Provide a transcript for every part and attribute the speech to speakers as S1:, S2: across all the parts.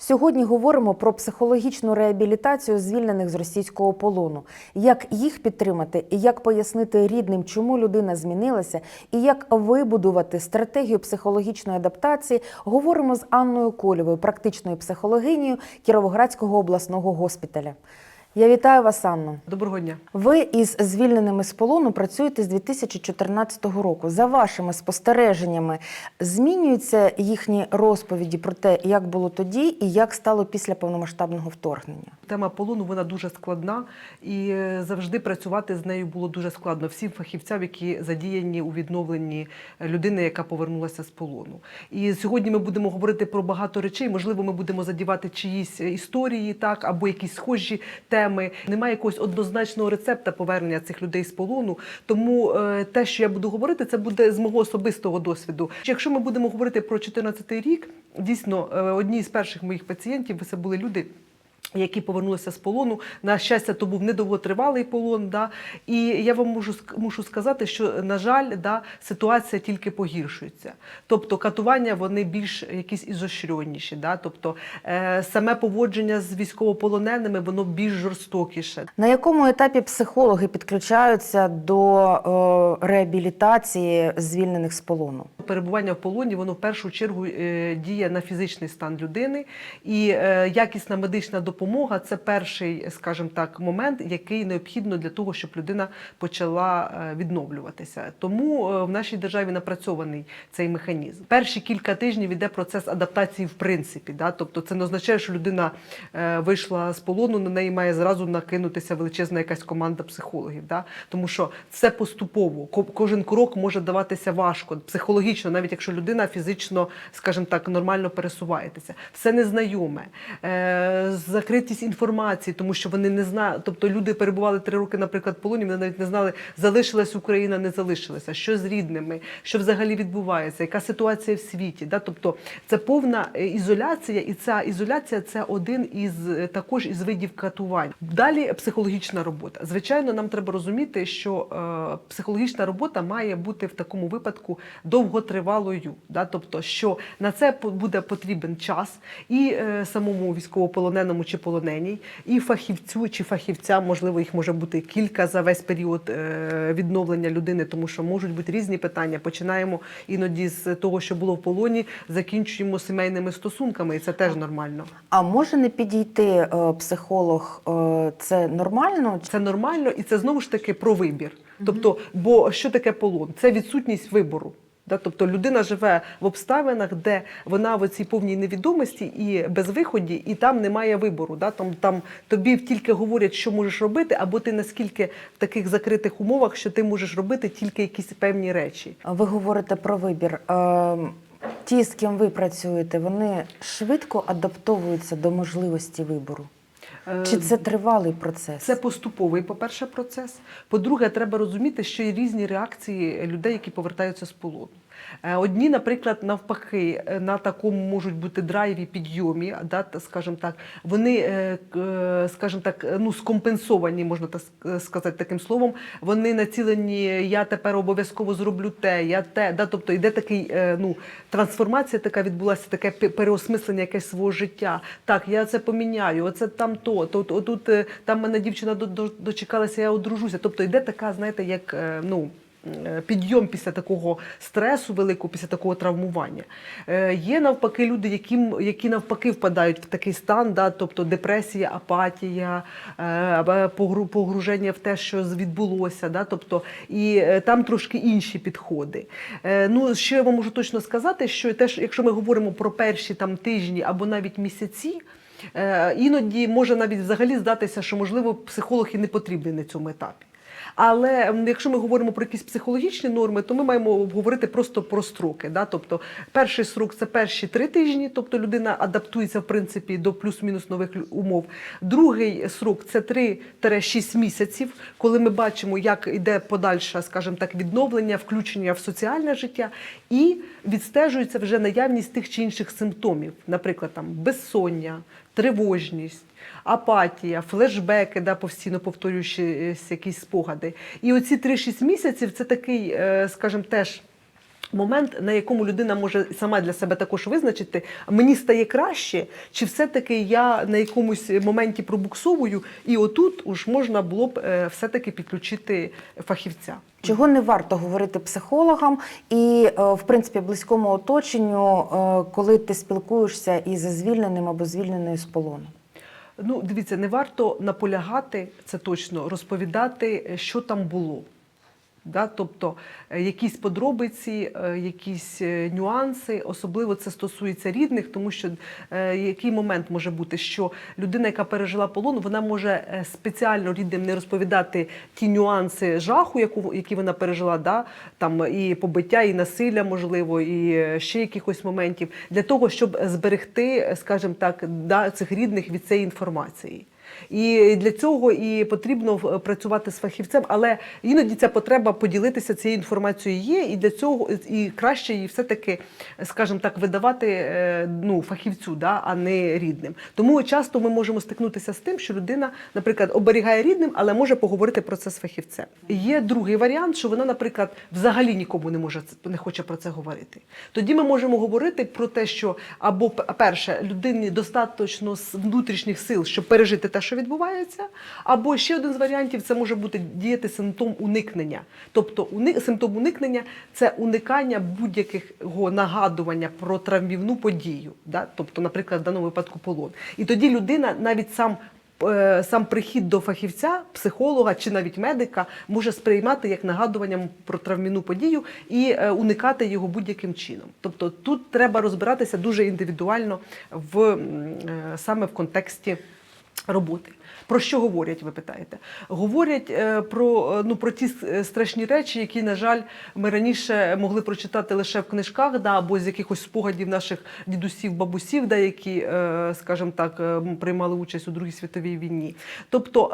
S1: Сьогодні говоримо про психологічну реабілітацію звільнених з російського полону, як їх підтримати, і як пояснити рідним, чому людина змінилася, і як вибудувати стратегію психологічної адаптації. Говоримо з Анною Колєвою, практичною психологинею Кіровоградського обласного госпіталя. Я вітаю вас, Анно.
S2: Доброго дня.
S1: Ви із звільненими з полону працюєте з 2014 року. За вашими спостереженнями, змінюються їхні розповіді про те, як було тоді і як стало після повномасштабного вторгнення.
S2: Тема полону вона дуже складна, і е, завжди працювати з нею було дуже складно всім фахівцям, які задіяні у відновленні людини, яка повернулася з полону. І сьогодні ми будемо говорити про багато речей. Можливо, ми будемо задівати чиїсь історії, так або якісь схожі теми. Немає якогось однозначного рецепта повернення цих людей з полону. Тому е, те, що я буду говорити, це буде з мого особистого досвіду. Якщо ми будемо говорити про 2014 рік, дійсно е, одні з перших моїх пацієнтів це були люди. Які повернулися з полону, на щастя, то був недовготривалий полон. Да? І я вам можу мушу сказати, що на жаль, да, ситуація тільки погіршується. Тобто катування вони більш якісь ізощренніші. Да? Тобто е, саме поводження з військовополоненими воно більш жорстокіше.
S1: На якому етапі психологи підключаються до е, реабілітації звільнених з полону?
S2: Перебування в полоні воно в першу чергу е, діє на фізичний стан людини, і е, якісна медична допомога це перший, скажімо так, момент, який необхідно для того, щоб людина почала е, відновлюватися. Тому е, в нашій державі напрацьований цей механізм. Перші кілька тижнів іде процес адаптації в принципі. Да? Тобто це не означає, що людина е, вийшла з полону, на неї має зразу накинутися величезна якась команда психологів. Да? Тому що це поступово. Кожен крок може даватися важко, психологічно, навіть якщо людина фізично, скажімо так, нормально пересувається. Все незнайоме, закритість інформації, тому що вони не знають. Тобто люди перебували три роки, наприклад, в полоні, вони навіть не знали, залишилась Україна, не залишилася, що з рідними, що взагалі відбувається, яка ситуація в світі. Да? Тобто це повна е, ізоляція, і ця ізоляція це один із е, також із видів катувань. Далі психологічна робота. Звичайно, нам треба розуміти, що е, психологічна робота має бути в такому випадку довготривалою. Да? Тобто, що на це буде потрібен час і е, самому військовополоненому чи полоненій, і фахівцю чи фахівцям, можливо, їх може бути кілька за весь період е, відновлення людини, тому що можуть бути різні питання. Починаємо іноді з того, що було в полоні, закінчуємо сімейними стосунками, і це теж нормально.
S1: А може не підійти е, психолог? Е, це нормально?
S2: Це нормально, і це знову ж таки про вибір. Тобто, бо що таке полон? Це відсутність вибору. Да? Тобто людина живе в обставинах, де вона в цій повній невідомості і безвиході, і там немає вибору. Там, там тобі тільки говорять, що можеш робити, або ти наскільки в таких закритих умовах, що ти можеш робити тільки якісь певні речі.
S1: Ви говорите про вибір. Е, Ті, з ким ви працюєте, вони швидко адаптовуються до можливості вибору.
S2: Е,
S1: Чи це тривалий процес?
S2: Це поступовий, по-перше, процес. По-друге, треба розуміти, що є різні реакції людей, які повертаються з полону. Е, Одні, наприклад, навпаки, е, на такому можуть бути драйві, підйомі, да, скажімо так, вони, е, скажімо так, ну, скомпенсовані, можна так сказати таким словом. Вони націлені, я тепер обов'язково зроблю те, я те. Да, тобто йде такий, ну, трансформація така відбулася, таке пе- переосмислення якесь свого життя. Так, я це поміняю, оце там то, тут е, там мене дівчина до- до- дочекалася, я одружуся. Тобто йде така, знаєте, як ну. Е, Підйом після такого стресу великого, після такого травмування. Е, Є навпаки люди, які, які навпаки впадають в такий стан, да, тобто депресія, апатія, е, погруження в те, що відбулося. Да, тобто, і там трошки інші підходи. Ну, що я вам можу точно сказати, що теж, якщо ми говоримо про перші там тижні або навіть місяці. Іноді може навіть взагалі здатися, що можливо психолог і не потрібний на цьому етапі. Але якщо ми говоримо про якісь психологічні норми, то ми маємо говорити просто про строки. Да? Тобто, перший срок це перші три тижні, тобто людина адаптується в принципі до плюс-мінус нових умов. Другий срок це 3-6 місяців, коли ми бачимо, як йде подальше, скажімо так, відновлення, включення в соціальне життя, і відстежується вже наявність тих чи інших симптомів, наприклад, там безсоння, тривожність апатія, флешбеки, да, постійно повторюючи якісь спогади. І оці 3-6 місяців це такий, е, скажімо, теж Момент, на якому людина може сама для себе також визначити, мені стає краще, чи все-таки я на якомусь моменті пробуксовую, і отут уж можна було б е, все-таки підключити фахівця.
S1: Чого не варто говорити психологам і, е, в принципі, близькому оточенню, е, коли ти спілкуєшся із звільненим або звільненою з полону?
S2: Ну, дивіться, не варто наполягати, це точно, розповідати, е, що там було. Да? Тобто е, якісь подробиці, е, якісь е, нюанси, особливо це стосується рідних, тому що який момент може бути, що людина, яка пережила полон, вона може спеціально рідним не розповідати ті нюанси жаху, яку, які вона пережила, да? там і побиття, і насилля, можливо, і ще якихось моментів, для того, щоб зберегти, скажімо так, да, цих рідних від цієї інформації. І для цього і потрібно е, працювати з фахівцем, але іноді ця потреба поділитися цією інформацією є, і для цього і краще її все-таки, скажімо так, видавати е, ну, фахівцю, да, а не рідним. Тому часто ми можемо стикнутися з тим, що людина, наприклад, оберігає рідним, але може поговорити про це з фахівцем. Є другий варіант, що вона, наприклад, взагалі нікому не може не хоче про це говорити. Тоді ми можемо говорити про те, що або перше людині достатньо внутрішніх сил, щоб пережити те, що відбувається, або ще один з варіантів це може бути діяти симптом уникнення. Тобто уни- симптом уникнення це уникання будь-якого нагадування про травмівну подію, да? тобто, наприклад, в даному випадку полон. І тоді людина навіть сам. е, Сам прихід до фахівця, психолога чи навіть медика може сприймати як нагадуванням про травмівну подію і е, уникати його будь-яким чином. Тобто тут треба розбиратися дуже індивідуально в е, саме в контексті роботи. Про що говорять, ви питаєте? Говорять е, про, е, ну, про ті е, страшні речі, які, на жаль, ми раніше могли прочитати лише в книжках, да, або з якихось спогадів наших дідусів, бабусів, да, які, скажімо так, приймали участь у Другій світовій війні. Тобто,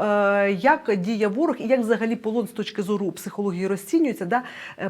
S2: як діє ворог і як взагалі полон з точки зору психології розцінюється, да?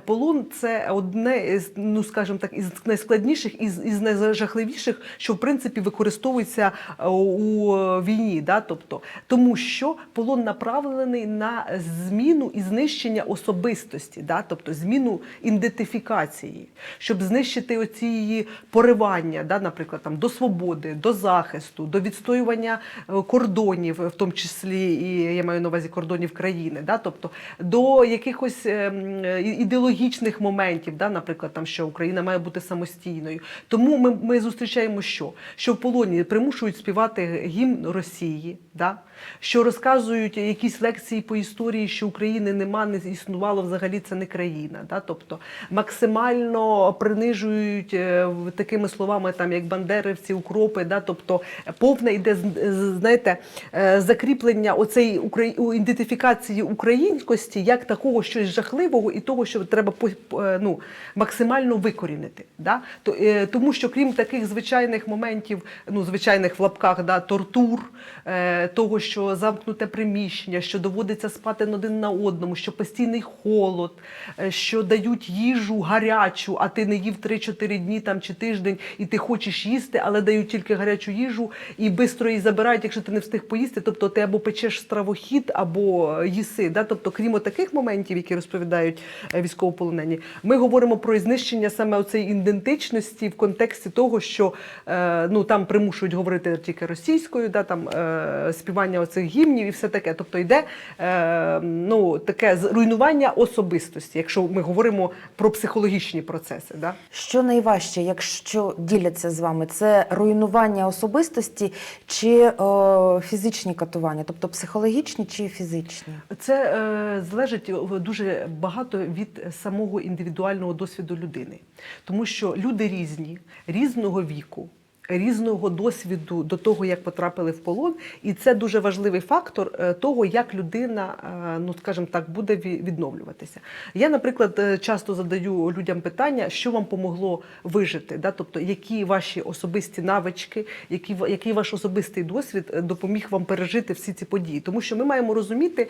S2: Полон це одне з, ну, скажімо так, із найскладніших, із, із найжахливіших, що в принципі використовується у війні. Да? Тобто, тому що полон направлений на зміну і знищення особистості, да? тобто зміну ідентифікації, щоб знищити оці її поривання, да? наприклад, там, до свободи, до захисту, до відстоювання е, кордонів, в тому числі і я маю на увазі кордонів країни, да? тобто до якихось е, м, е, ідеологічних моментів, да? наприклад, там, що Україна має бути самостійною. Тому ми, ми зустрічаємо що? Що в полоні примушують співати гімн Росії, да? Що розказують якісь лекції по історії, що України нема, не існувало взагалі це не країна. Да? Тобто максимально принижують е, такими словами, там як бандерівці, укропи, да? тобто повне йде знаєте, е, закріплення оцей ідентифікації українськості як такого щось жахливого і того, що треба е, ну, максимально викорінити. Да? Тому що крім таких звичайних моментів, ну звичайних в лапках, да, тортур, того, що замкнуте приміщення, що доводиться спати один на одному, що постійний холод, е, що дають їжу гарячу, а ти не їв 3-4 дні там чи тиждень, і ти хочеш їсти, але дають тільки гарячу їжу і швидко її забирають, якщо ти не встиг поїсти. Тобто ти або печеш стравохід, або їси. Да? Тобто, крім таких моментів, які розповідають е, військовополонені, ми говоримо про знищення саме цієї ідентичності в контексті того, що е, ну там примушують говорити тільки російською, да там е, співання оцих гімнів і все таке. Тобто йде е, ну таке руйнування особистості, якщо ми говоримо про психологічні процеси. Да?
S1: Що найважче, якщо діляться з вами, це руйнування особистості чи е, фізичні катування, тобто психологічні чи фізичні?
S2: Це е, залежить е, дуже багато від самого індивідуального досвіду людини, тому що люди різні, різного віку. Різного досвіду до того, як потрапили в полон, і це дуже важливий фактор е, того, як людина, е, ну скажімо так, буде відновлюватися. Я, наприклад, е, часто задаю людям питання, що вам помогло вижити, да? тобто які ваші особисті навички, які, який ваш особистий досвід допоміг вам пережити всі ці події. Тому що ми маємо розуміти,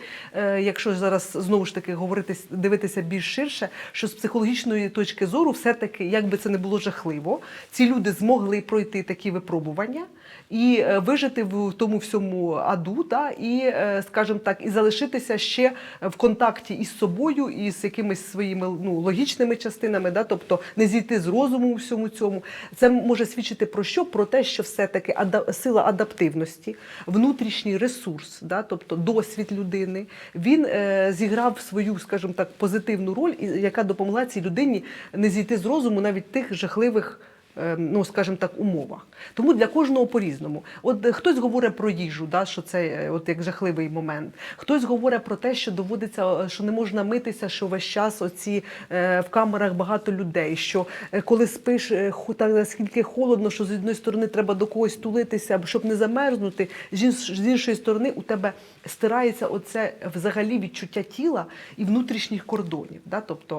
S2: якщо зараз знову ж таки говорити, дивитися більш ширше, що з психологічної точки зору, все-таки, як би це не було жахливо, ці люди змогли пройти такі випробування і е, вижити в тому всьому аду, та, і, е, скажімо так, і залишитися ще в контакті із собою, і з якимись своїми ну, логічними частинами, да, тобто не зійти з розуму у всьому цьому. Це може свідчити про що? Про те, що все-таки сила адаптивності, внутрішній ресурс, да, тобто досвід людини, він е, зіграв свою, скажімо так, позитивну роль, яка допомогла цій людині не зійти з розуму навіть тих жахливих. Е, Ну, скажімо так, умовах. Тому для кожного по-різному. От е, хтось говорить про їжу, да, що це е, от як жахливий момент. Хтось говорить про те, що доводиться, е, що не можна митися, що весь час оці в камерах багато людей. Що коли спиш, так наскільки холодно, що з однієї сторони треба до когось тулитися, щоб не замерзнути. З іншої сторони, у тебе стирається оце взагалі відчуття тіла і внутрішніх кордонів. Да? Тобто,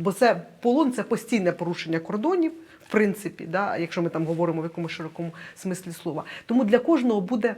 S2: бо це полон це постійне порушення кордонів. Принципі, да, якщо ми там говоримо в якомусь широкому смислі слова. Тому для кожного буде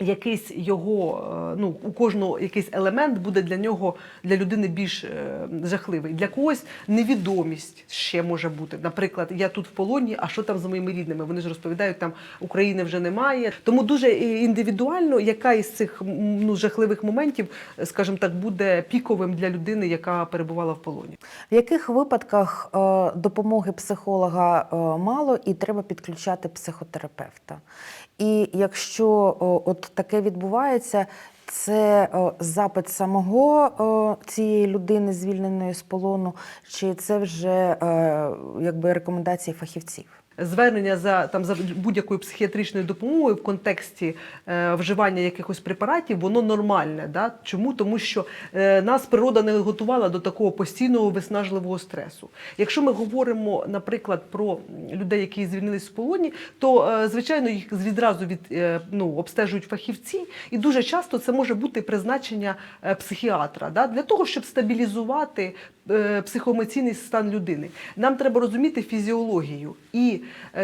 S2: якийсь його, е, ну у кожного якийсь елемент буде для нього, для людини більш е, жахливий. Для когось невідомість ще може бути. Наприклад, я тут в полоні, а що там з моїми рідними? Вони ж розповідають, там України вже немає. Тому дуже е, індивідуально, яка із цих ну, жахливих моментів, скажімо так, буде піковим для людини, яка перебувала в полоні.
S1: В яких випадках допомоги психолога мало і треба підключати психотерапевта? І якщо от таке відбувається, це запит самого цієї людини, звільненої з полону, чи це вже е, якби рекомендації фахівців?
S2: Звернення за там за будь-якою психіатричною допомогою в контексті е, вживання якихось препаратів, воно нормальне. Да? Чому? Тому що е, нас природа не готувала до такого постійного виснажливого стресу. Якщо ми говоримо, наприклад, про людей, які звільнились з полоні, то е, звичайно їх відразу від е, ну, обстежують фахівці, і дуже часто це може бути призначення е, психіатра да? для того, щоб стабілізувати е, психоемоційний стан людини. Нам треба розуміти фізіологію. І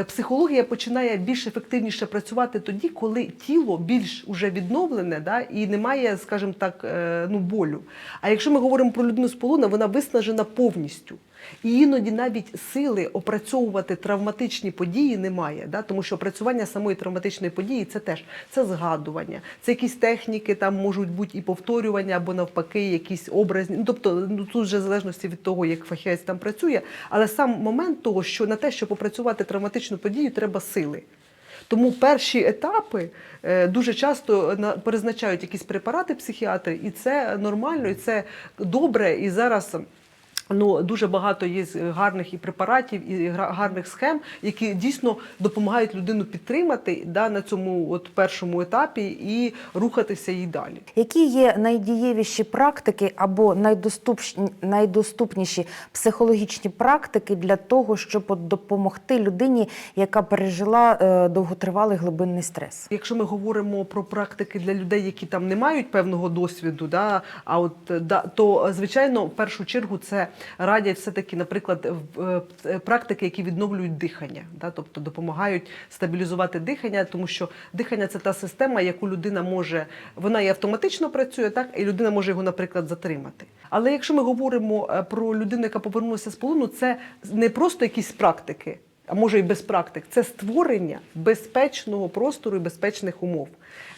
S2: психологія починає більш ефективніше працювати тоді, коли тіло більш уже відновлене да, і немає, скажімо так, е, ну, болю. А якщо ми говоримо про людину з полона, вона виснажена повністю. І іноді навіть сили опрацьовувати травматичні події немає, да? тому що опрацювання самої травматичної події це теж це згадування, це якісь техніки, там можуть бути і повторювання, або навпаки, якісь образні. Ну, тобто, ну тут вже в залежності від того, як фахівець там працює, але сам момент того, що на те, щоб опрацювати травматичну подію, треба сили. Тому перші етапи е, дуже часто на- призначають якісь препарати психіатри, і це нормально, і це добре. І зараз. Ну, дуже багато є гарних і препаратів, і гарних схем, які дійсно допомагають людину підтримати да, на цьому от першому етапі і рухатися їй далі.
S1: Які є найдієвіші практики або найдоступні, найдоступніші психологічні практики для того, щоб допомогти людині, яка пережила е, довготривалий глибинний стрес?
S2: Якщо ми говоримо про практики для людей, які там не мають певного досвіду, да, а от е, да, то е, звичайно, в першу чергу це радять все-таки, наприклад, е, практики, які відновлюють дихання, да, тобто допомагають стабілізувати дихання, тому що дихання це та система, яку людина може, вона і автоматично працює, так і людина може його, наприклад, затримати. Але якщо ми говоримо е, про людину, яка повернулася з полону, це не просто якісь практики а може і без практик, це створення безпечного простору і безпечних умов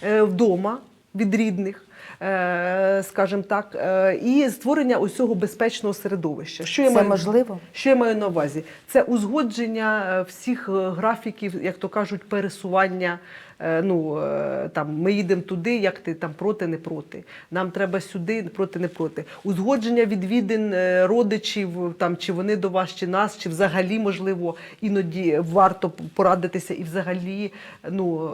S2: Е, вдома від рідних. Е, Скажімо так, е, і створення усього безпечного середовища. Що я
S1: Це
S2: маю
S1: можливо?
S2: що я маю на увазі? Це узгодження е, всіх графіків, як то кажуть, пересування. Е, Ну е, там ми їдемо туди, як ти там проти, не проти. Нам треба сюди, проти, не проти. Узгодження відвідин е, родичів, там чи вони до вас, чи нас, чи взагалі можливо іноді варто порадитися і взагалі, ну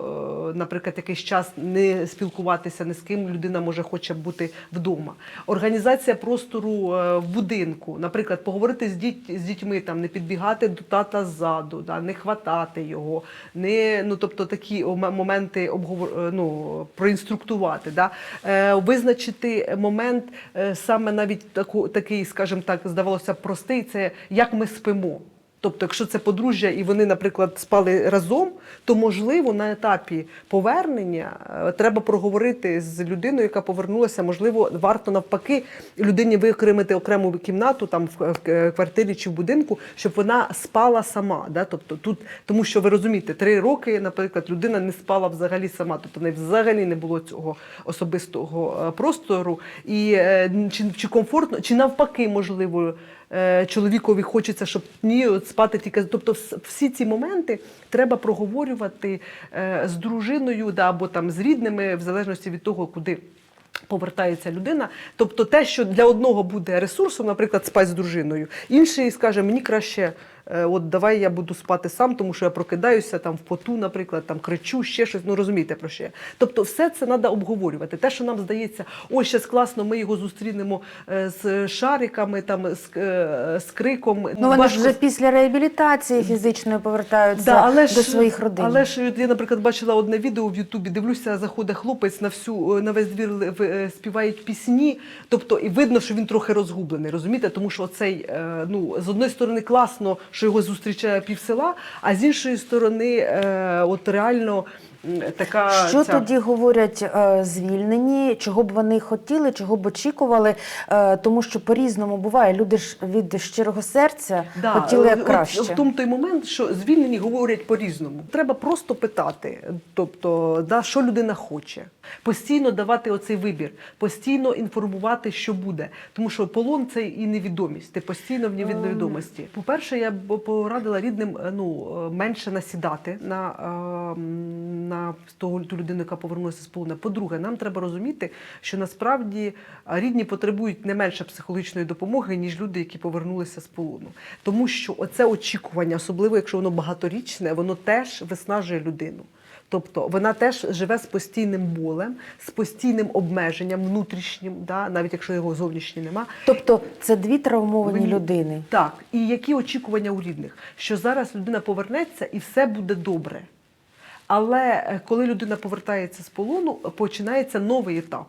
S2: наприклад, якийсь час не спілкуватися ні з ким. Людина може хоче бути вдома. Організація простору в будинку, наприклад, поговорити з діть з дітьми, там не підбігати до тата ззаду, да, не хватати його, не ну тобто такі моменти обговор, е, ну, проінструктувати, да, е, визначити момент е, саме навіть таку, такий, скажімо так, здавалося, простий, це як ми спимо. Тобто, якщо це подружжя і вони, наприклад, спали разом, то можливо на етапі повернення е, треба проговорити з людиною, яка повернулася. Можливо, варто навпаки людині викремити окрему кімнату там в, е, квартирі чи в будинку, щоб вона спала сама. Да? Тобто тут, тому що ви розумієте, три роки, наприклад, людина не спала взагалі сама, тобто в неї взагалі не було цього особистого е, простору, і чи, чи комфортно, чи навпаки, можливо. Е, Чоловікові хочеться, щоб ні от спати тільки. Тобто, всі ці моменти треба проговорювати е, з дружиною, да, або там з рідними, в залежності від того, куди повертається людина. Тобто, те, що для одного буде ресурсом, наприклад, спать з дружиною, інший скаже, мені краще. Е, От давай я буду спати сам, тому що я прокидаюся там в поту, наприклад, там кричу, ще щось. Ну розумієте про що я. Тобто, все це треба обговорювати. Те, що нам здається, ось зараз класно, ми його зустрінемо е, з шариками, там з, е, з криком.
S1: Ну вони ж
S2: Важко
S1: вже після реабілітації фізичної повертаються
S2: Да, але ж,
S1: до своїх родин.
S2: Але ж я, наприклад, бачила одне відео в Ютубі, дивлюся, заходить хлопець на всю на весь двір співають пісні. Тобто, і видно, що він трохи розгублений, розумієте? Тому що цей ну з одної сторони класно, що його зустрічає пів села, а з іншої сторони, е, от реально така
S1: Що
S2: ця...
S1: тоді говорять е, звільнені? Чого б вони хотіли, чого б очікували? Е, тому що по-різному буває. Люди ж від щирого серця хотіли як краще.
S2: В тому той момент, що звільнені говорять по-різному. Треба просто питати, тобто, да, що людина хоче. Постійно давати оцей вибір, постійно інформувати, що буде. Тому що полон це і невідомість. Ти постійно в невідомості. По-перше, я б порадила рідним е, ну, е, менше насідати на, е, м, на того, ту людину, яка повернулася з полону. По-друге, нам треба розуміти, що насправді рідні потребують не менше психологічної допомоги, ніж люди, які повернулися з полону. Тому що оце очікування, особливо якщо воно багаторічне, воно теж виснажує людину. Тобто вона теж живе з постійним болем, з постійним обмеженням внутрішнім, да, навіть якщо його зовнішнє нема.
S1: Тобто це дві травмовані
S2: Мені-
S1: людини.
S2: Так, і які очікування у рідних? Що зараз людина повернеться і все буде добре. Але е, коли людина повертається з полону, починається новий етап.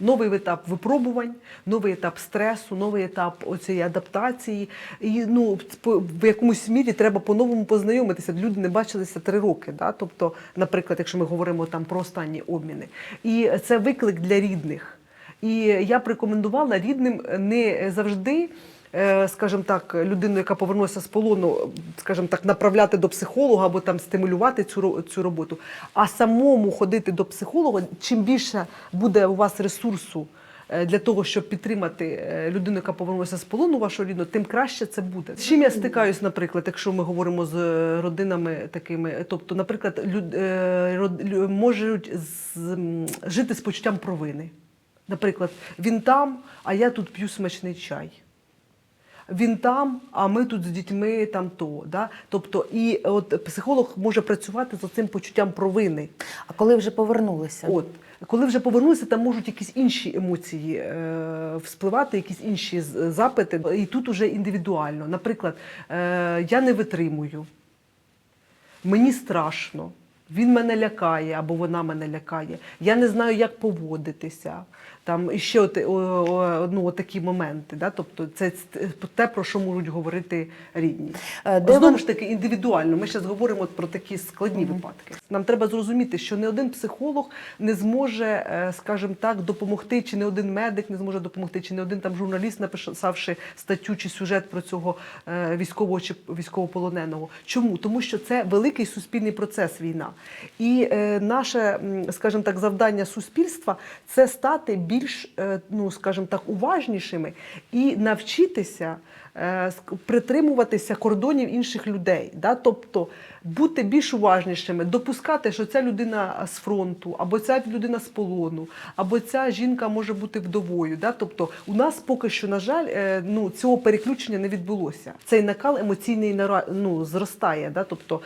S2: Новий етап випробувань, новий етап стресу, новий етап оцієї адаптації. І ну, в якомусь мірі треба по-новому познайомитися. Люди не бачилися три роки. Да? Тобто, наприклад, якщо ми говоримо там про останні обміни. І це виклик для рідних. І я б рекомендувала рідним не завжди. Е, Скажімо так, людину, яка повернулася з полону, скажімо так, направляти до психолога або там стимулювати цю цю роботу, а самому ходити до психолога. Чим більше буде у вас ресурсу е, для того, щоб підтримати е, людину, яка повернулася з полону вашого рідного, тим краще це буде. З чим я стикаюсь, наприклад, якщо ми говоримо з родинами такими, тобто, наприклад, люд, можуть з, жити з почуттям провини. Наприклад, він там, а я тут п'ю смачний чай. Він там, а ми тут з дітьми там то. Да? Тобто, і от психолог може працювати з цим почуттям провини.
S1: А коли вже повернулися?
S2: От коли вже повернуся, там можуть якісь інші емоції е, вспливати, якісь інші запити. І тут уже індивідуально. Наприклад, е, я не витримую, мені страшно. Він мене лякає або вона мене лякає. Я не знаю, як поводитися. Там і ще от, о, ну, от такі моменти. Да? Тобто це те, про що можуть говорити рідні.
S1: Е, де
S2: Знову ж таки, індивідуально. Ми зараз говоримо про такі складні випадки. Нам треба зрозуміти, що не один психолог не зможе, е, скажімо так, допомогти, чи не один медик не зможе допомогти, чи не один там журналіст, написавши статтю чи сюжет про цього е, військового чи військовополоненого. Чому? Тому що це великий суспільний процес війна. І е, наше, скажімо так, завдання суспільства це стати більш, е, ну скажімо так, уважнішими і навчитися е, притримуватися кордонів інших людей. Да? Тобто бути більш уважнішими, допускати, що ця людина з фронту, або ця людина з полону, або ця жінка може бути вдовою. Да? Тобто у нас поки що, на жаль, е, ну, цього переключення не відбулося. Цей накал емоційний ну, зростає. Да? Тобто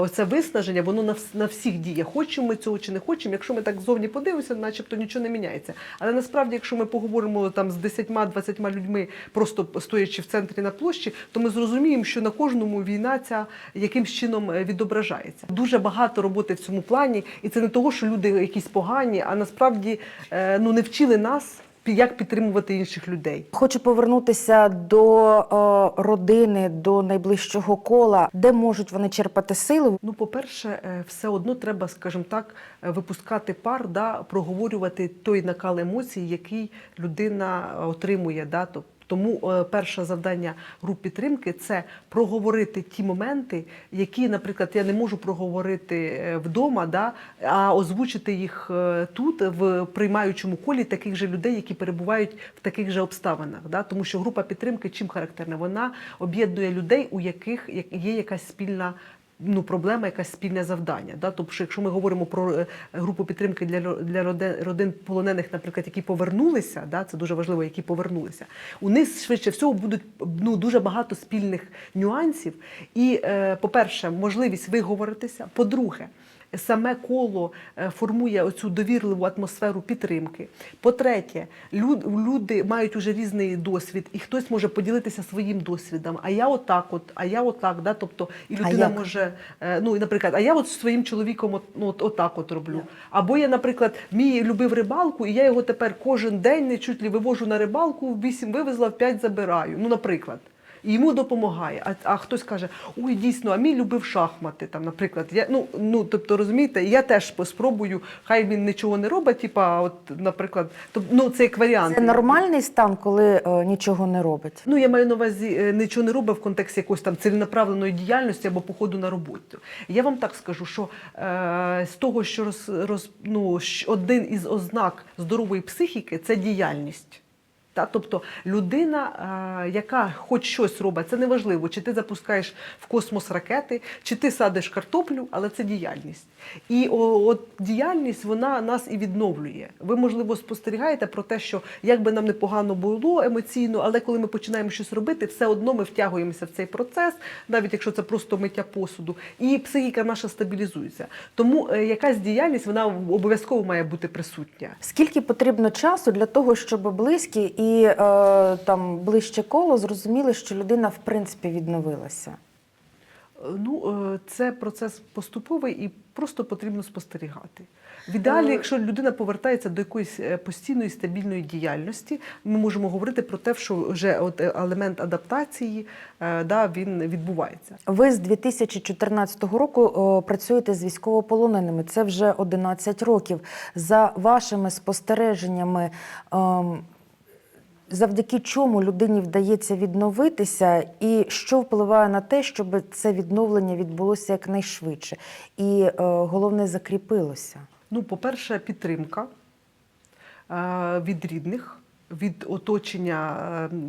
S2: оце виснаження, воно на, всіх діє. Хочемо ми цього чи не хочемо. Якщо ми так зовні подивимося, начебто нічого не міняється. Але насправді, якщо ми поговоримо там з 10-20 людьми, просто стоячи в центрі на площі, то ми зрозуміємо, що на кожному війна ця якимсь чином е, відображається. Дуже багато роботи в цьому плані, і це не того, що люди якісь погані, а насправді е, ну не вчили нас. Як підтримувати інших людей.
S1: Хочу повернутися до о, родини, до найближчого кола, де можуть вони черпати сили.
S2: Ну, по-перше, е, все одно треба, скажімо так, е, випускати пар, да, проговорювати той накал емоцій, який людина отримує. Да, то- тому е, перше завдання груп підтримки це проговорити ті моменти, які, наприклад, я не можу проговорити е, вдома, да, а озвучити їх е, тут, в приймаючому колі таких же людей, які перебувають в таких же обставинах. Да? Тому що група підтримки чим характерна? Вона об'єднує людей, у яких є якась спільна ну, проблема, якась спільне завдання. Да? Тобто, що якщо ми говоримо про е, групу підтримки для, для родин полонених, наприклад, які повернулися, да? це дуже важливо, які повернулися, у них швидше всього будуть ну, дуже багато спільних нюансів. І, е, по-перше, можливість виговоритися. По-друге, Саме коло е, формує оцю довірливу атмосферу підтримки. По-третє, люди мають уже різний досвід, і хтось може поділитися своїм досвідом. А я отак, от, а я отак. Да? Тобто, і людина може, е, ну, наприклад, а я от зі своїм чоловіком от, ну, от, отак от роблю. Або я, наприклад, мій любив рибалку, і я його тепер кожен день не чуть ли вивожу на рибалку, в 8 вивезла, в 5 забираю. Ну, наприклад. І йому допомагає. А, а хтось каже: ой, дійсно, а мій любив шахмати. Там, наприклад, я ну ну тобто розумієте, я теж спробую, хай він нічого не робить. Типа, от, наприклад, тоб, ну це як варіант.
S1: Це нормальний стан, коли е, нічого не робить.
S2: Ну, я маю на увазі е, нічого не робить в контексті якоїсь там ціленаправленої діяльності або походу на роботу. Я вам так скажу, що е, з того, що роз, роз, ну, один із ознак здорової психіки це діяльність. Та, тобто людина, е, яка хоч щось робить, це неважливо, чи ти запускаєш в космос ракети, чи ти садиш картоплю, але це діяльність. І от діяльність вона нас і відновлює. Ви, можливо, спостерігаєте про те, що як би нам непогано було емоційно, але коли ми починаємо щось робити, все одно ми втягуємося в цей процес, навіть якщо це просто миття посуду, і психіка наша стабілізується. Тому е, якась діяльність вона обов'язково має бути присутня.
S1: Скільки потрібно часу для того, щоб близькі і е, там ближче коло зрозуміли, що людина в принципі відновилася?
S2: Ну, е, це процес поступовий і просто потрібно спостерігати. В ідеалі,
S1: Е,
S2: якщо людина повертається до якоїсь е, постійної стабільної діяльності, ми можемо говорити про те, що вже от е, елемент адаптації е, да, він відбувається.
S1: Ви з 2014 року працюєте з військовополоненими. Це вже 11 років. За вашими спостереженнями, ем, завдяки чому людині вдається відновитися, і що впливає на те, щоб це відновлення відбулося якнайшвидше, і е, головне закріпилося.
S2: Ну, по-перше, підтримка е, від рідних. Від оточення,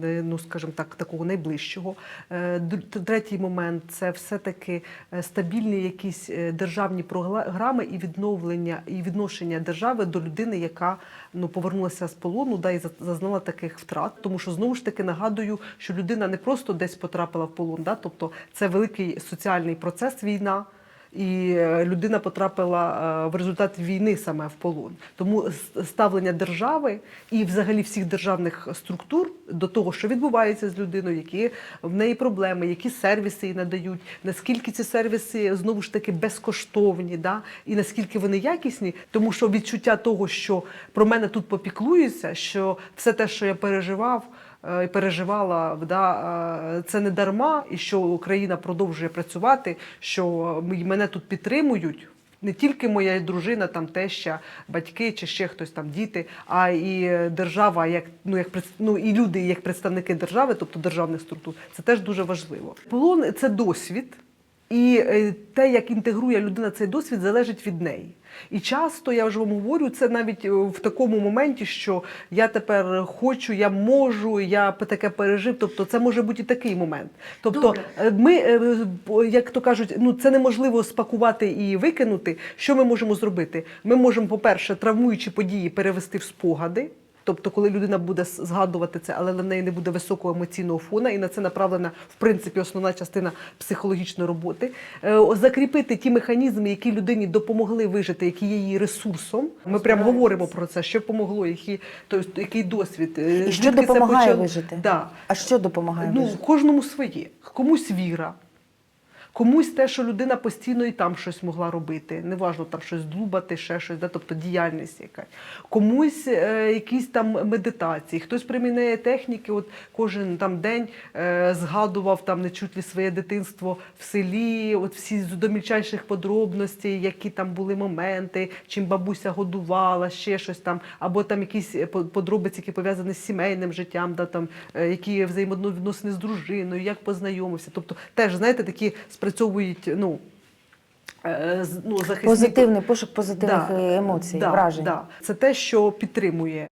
S2: е, ну скажімо так, такого найближчого. Е, Третій момент це все-таки е, стабільні якісь е, державні програми і відновлення і відношення держави до людини, яка ну повернулася з полону, да і за- зазнала таких втрат. Тому що знову ж таки нагадую, що людина не просто десь потрапила в полон, да, тобто це великий соціальний процес війна. І е, людина потрапила е, в результаті війни саме в полон. Тому ставлення держави і взагалі всіх державних структур до того, що відбувається з людиною, які в неї проблеми, які сервіси їй надають, наскільки ці сервіси знову ж таки безкоштовні, да? і наскільки вони якісні, тому що відчуття того, що про мене тут попіклуються, що все те, що я переживав. Е, І переживала да, е, це не дарма, і що Україна продовжує працювати, що мене тут підтримують. Не тільки моя дружина, там теща, батьки чи ще хтось там діти, а і держава, як ну як ну, і люди, як представники держави, тобто державних структур, це теж дуже важливо. Полон це досвід, і е, те, як інтегрує людина цей досвід, залежить від неї. І часто я вже вам говорю, це навіть е, в такому моменті, що я тепер хочу, я можу, я таке пережив. Тобто, це може бути і такий момент. Тобто,
S1: Добре.
S2: е, ми, як то кажуть, ну це неможливо спакувати і викинути. Що ми можемо зробити? Ми можемо, по-перше, травмуючі події перевести в спогади. Тобто, коли людина буде згадувати це, але в неї не буде високого емоційного фона, і на це направлена в принципі основна частина психологічної роботи. Е, Закріпити ті механізми, які людині допомогли вижити, які є її ресурсом. Ми прямо говоримо про це, що помогло, які, тобто, який досвід, е,
S1: І що допомагає
S2: почало-
S1: вижити?
S2: Да.
S1: А що допомагає
S2: Ну,
S1: вижити?
S2: кожному своє. Комусь віра, Комусь те, що людина постійно і там щось могла робити, неважно там щось дубати, ще щось, да, тобто діяльність якась. Комусь е, якісь там медитації, хтось приміняє техніки, от кожен там день е, згадував там не чуть ли своє дитинство в селі, от всі з- до мільчайших подробностей, які там були моменти, чим бабуся годувала, ще щось там, або там якісь е, подробиці, які пов'язані з сімейним життям, да, там, е, які взаємовідносини з дружиною, як познайомився. Тобто теж, знаєте, такі спрацьовують, ну, е, ну захисні
S1: Позитивний пошук позитивних
S2: Да,
S1: е, емоцій,
S2: да,
S1: вражень.
S2: Да. Це те, що підтримує